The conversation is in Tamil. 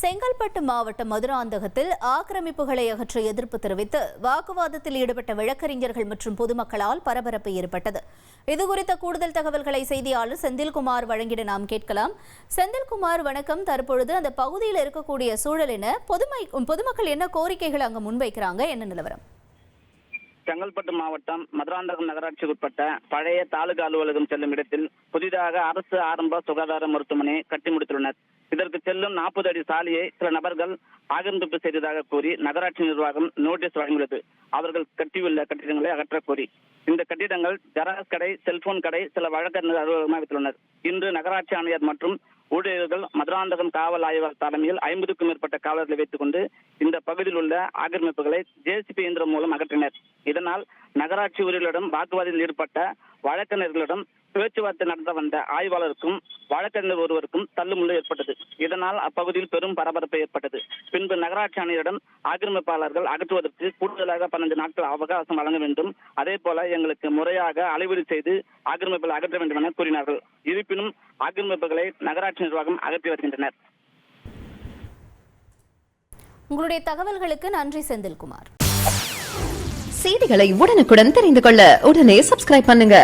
செங்கல்பட்டு மாவட்ட மதுராந்தகத்தில் ஆக்கிரமிப்புகளை அகற்ற எதிர்ப்பு தெரிவித்து வாக்குவாதத்தில் ஈடுபட்ட வழக்கறிஞர்கள் மற்றும் பொதுமக்களால் பரபரப்பு ஏற்பட்டது. இதுகுறித்த கூடுதல் தகவல்களை செய்தியாளர் செந்தில்குமார் வழங்கிட நாம் கேட்கலாம். செந்தில்குமார் வணக்கம். தற்பொழுது அந்த பகுதியில் இருக்கக்கூடிய சூழல் என பொதுமை பொதுமக்கள் என்ன கோரிக்கைகள் அங்கு முன்வைக்கிறாங்க? என்ன நிலவரம்? செங்கல்பட்டு மாவட்டம் மதுராந்தகம் நகராட்சிக்கு உட்பட்ட பழைய தாலுகா அலுவலகம் செல்லும் இடத்தில் புதிதாக அரசு ஆரம்ப சுகாதார மருத்துவமனை கட்டி முடித்துள்ளனர். இதற்கு செல்லும் நாற்பது அடி சாலையை சில நபர்கள் ஆக்கிரமிப்பு செய்ததாக கூறி நகராட்சி நிர்வாகம் நோட்டீஸ் வழங்கியுள்ளது. அவர்கள் கட்டியுள்ள கட்டிடங்களை அகற்றக் கோரி. இந்த கட்டிடங்கள் ஜெராக்ஸ் கடை செல்போன் கடை சில வழக்கறிஞர் அலுவலகமாக வைத்துள்ளனர். இன்று நகராட்சி ஆணையர் மற்றும் ஊழியர்கள் மதுராந்தகம் காவல் ஆய்வாளர் தலைமையில் ஐம்பதுக்கும் மேற்பட்ட காவலர்களை வைத்துக் கொண்டு இந்த பகுதியில் உள்ள ஆக்கிரமிப்புகளை ஜேசிபி இயந்திரம் மூலம் அகற்றினர். இதனால் நகராட்சி ஊழியர்களிடம் வாக்குவாதத்தில் ஈடுபட்ட வழக்கறிஞர்களிடம் பேச்சுவார்த்தை நடத்த வந்த ஆய்வாளருக்கும் வழக்கறிஞர் ஒருவருக்கும் தள்ளுமுள்ளு ஏற்பட்டது. இதனால் அப்பகுதியில் பெரும் பரபரப்பு ஏற்பட்டது. பின்பு நகராட்சி ஆணையரிடம் ஆக்கிரமிப்பாளர்கள் அகற்றுவதற்கு கூடுதலாக பன்னெண்டு நாட்கள் அவகாசம் வழங்க வேண்டும். அதே போல எங்களுக்கு முறையாக அளவீடு செய்து ஆக்கிரமிப்புகளை அகற்ற வேண்டும் என கூறினார்கள். இருப்பினும் ஆக்கிரமிப்புகளை நகராட்சி நிர்வாகம் அகற்றி வருகின்றனர். உங்களுடைய தகவல்களுக்கு நன்றி செந்தில்குமார் செய்திகளை உடனுக்குடன் தெரிந்து கொள்ள உடனே சப்ஸ்கிரைப் பண்ணுங்க.